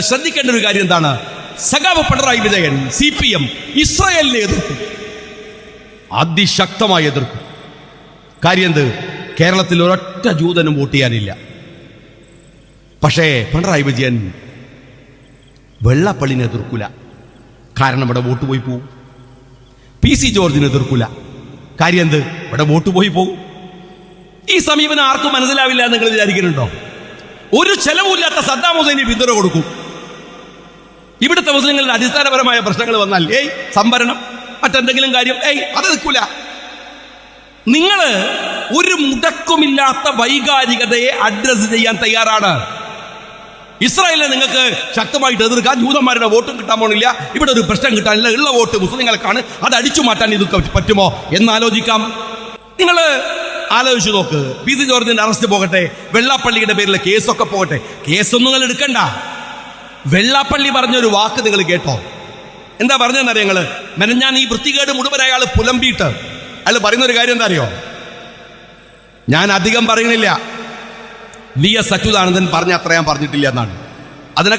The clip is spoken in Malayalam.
ശ്രദ്ധിക്കേണ്ട ഒരു കാര്യം എന്താണ്? സഖാവ് Pinarayi Vijayan C P M ഇസ്രായേലിനെ എതിർക്കും. അതിശക്തമായി എതിർക്കും. കാര്യം എന്ത്? കേരളത്തിൽ ഒരൊറ്റ ജൂതനും വോട്ട് ചെയ്യാനില്ല. പക്ഷേ പിണറായി വിജയൻ വെള്ളപ്പള്ളിനെ എതിർക്കൂല. കാരണം ഇവിടെ വോട്ട് പോയി പോകും പി സി ജോർജിനെ എതിർക്കൂല. കാര്യം എന്ത്? ഇവിടെ വോട്ട് പോയി പോകും ഈ സമീപനം ആർക്കും മനസ്സിലാവില്ല നിങ്ങൾ വിചാരിക്കുന്നുണ്ടോ? ഒരു ചെലവുമില്ലാത്ത സദ്ദാം ഹുസൈന് പിന്തുണ കൊടുക്കും. ഇവിടുത്തെ മുസ്ലിങ്ങളുടെ അടിസ്ഥാനപരമായ പ്രശ്നങ്ങൾ വന്നാൽ ഏയ് സംഭരണം മറ്റെന്തെങ്കിലും കാര്യം ഏയ് അത് നിൽക്കൂല. നിങ്ങൾ ഒരു മുടക്കുമില്ലാത്ത വൈകാരികതയെ അഡ്രസ് ചെയ്യാൻ തയ്യാറാണ്. ഇസ്രായേലിനെ നിങ്ങൾക്ക് ശക്തമായിട്ട് എതിർക്കാൻ ജൂതന്മാരുടെ വോട്ടും കിട്ടാൻ പോണില്ല. ഇവിടെ ഒരു പ്രശ്നം കിട്ടാനില്ല ഉള്ള വോട്ട് മുസ്ലിങ്ങൾക്കാണ് അത് അടിച്ചു മാറ്റാൻ ഇത് പറ്റുമോ? എന്നാലോചിക്കാം നിങ്ങൾ ആലോചിച്ച് നോക്ക്. പി സി ജോർജിന്റെ അറസ്റ്റ് പോകട്ടെ. വെള്ളാപ്പള്ളിയുടെ പേരിലെ കേസൊക്കെ പോകട്ടെ. കേസൊന്നും നിങ്ങൾ എടുക്കണ്ട. വെള്ളാപ്പള്ളി പറഞ്ഞൊരു വാക്ക് നിങ്ങൾ കേട്ടോ. എന്താ പറഞ്ഞെന്നറിയ നിങ്ങൾ? മെനഞ്ഞാൻ ഈ വൃത്തികേട് മുഴുവൻ അയാൾ പുലമ്പിയിട്ട്. അയാൾ പറയുന്ന ഒരു കാര്യം എന്താ അറിയോ ഞാൻ അധികം പറയുന്നില്ല. വി എസ് അച്യുതാനന്ദൻ പറഞ്ഞ അത്ര ഞാൻ പറഞ്ഞിട്ടില്ല എന്നാണ്.